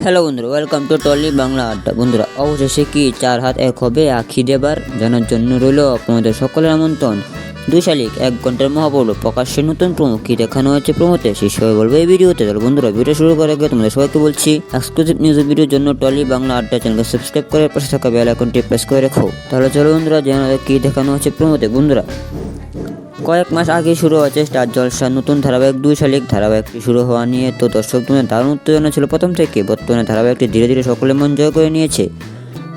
Hello বন্ধুরা welcome to trolley Bangla আড্ডা বন্ধুরা, অবশেষে কি চার হাত এক হবে? আখি দেবার জানার জন্য রইল আপনাদের সকলের আমন্ত্রণ। দুই শালিক এক ঘণ্টার মহাপর্ব প্রকাশ্যে নতুন প্রমো কি দেখানো হয়েছে প্রমোতে সেই সবাই বলব এই ভিডিওতে। তাহলে বন্ধুরা ভিডিও শুরু করার আগে তোমাদের সবাইকে বলছি এক্সক্লুসিভ নিউজ ভিডিওর জন্য টলি বাংলা আড্ডা চ্যানেলকে সাবস্ক্রাইব করে পাশে থাকা বেল আইকনটি প্রেস করে রাখো। তাহলে চলো বন্ধুরা, জানা কি দেখানো হচ্ছে প্রমোতে বন্ধুরা, কয়েক মাস আগে শুরু হয়েছে স্টার জলসার নতুন ধারাবাহিক দুই শালিক। ধারাবাহিকটি শুরু হওয়া নিয়ে তো দর্শক দারুণ উত্তেজনা ছিল প্রথম থেকে। বর্তমানে ধারাবাহিকটি ধীরে ধীরে সকলে মন জয় করে নিয়েছে।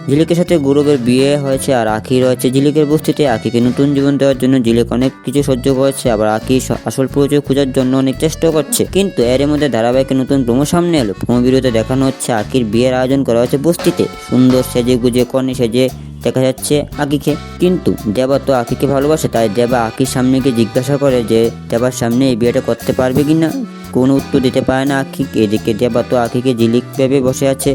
ঝিলিকের সাথে গৌরবের বিয়ে হয়েছে আর আখি রয়েছে। ঝিলিকের বস্তিতে আখিকে নতুন জীবন দেওয়ার জন্য ঝিলিক অনেক কিছু সহ্য করেছে, আবার আখি আসল পরিচয় খোঁজার জন্য অনেক চেষ্টা করছে। কিন্তু এর মধ্যে ধারাবাহিকের নতুন প্রমো সামনে এলো। প্রমো ভিডিওতে দেখানো হচ্ছে আখির বিয়ের আয়োজন করা হয়েছে বস্তিতে। সুন্দর সেজে গুজে, কনে সেজে দেখা যাচ্ছে আকিকে কিন্তু দেবা তো আকিকে ভালোবাসে, তাই দেবা আকির সামনে গিয়ে জিজ্ঞাসা করে যে, দেবার সামনে এই বিয়েটা করতে পারবে কি না কোনো উত্তর দিতে পারে না আকি এদিকে দেবা তো আকিকে জিলিক ভেবে বসে আছে।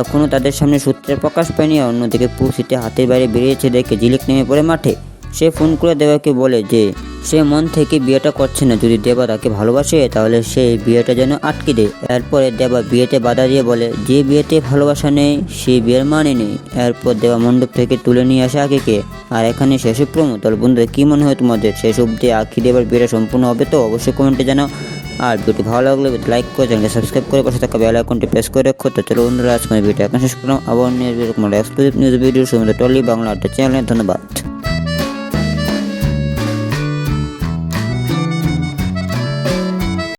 এখনও তাদের সামনে সূত্রের প্রকাশ পায়নি অন্যদিকে পুসিতে হাতের বাইরে বেরিয়েছে দেখে জিলিক নেমে পড়ে মাঠে। সে ফোন করে দেবাকে বলে যে, সে মন থেকে বিয়েটা করছে না, যদি দেবা তাকে ভালোবাসে তাহলে সে বিয়েটা যেন আটকে দেয়। এরপরে দেবা বিয়েতে বাধা দিয়ে বলে, যে বিয়েতে ভালোবাসা নেই, সে বিয়ের মানে নেই। এরপর দেবা মণ্ডপ থেকে তুলে নিয়ে আসে আকিকে। আর এখানে শেষে প্রমো তাহলে বন্ধুরা, কী মনে হয় তোমাদের? শেষ অবধি আখি দেবার বিয়েটা সম্পূর্ণ হবে তো? অবশ্যই কমেন্টে জানাও। আর ভিডিওটি ভালো লাগলে লাইক করে চ্যানেলকে সাবস্ক্রাইব করে পাশে থাকা বেল আইকনটি প্রেস করে রাখো। তো চলো বন্ধুরা আজকে ভিডিও এখন শেষ করলাম। আবার নিউজ এরকম এক্সক্লুসিভ নিউজ ভিডিও সময় টলি বাংলা আড্ডা চ্যানেলে ধন্যবাদ।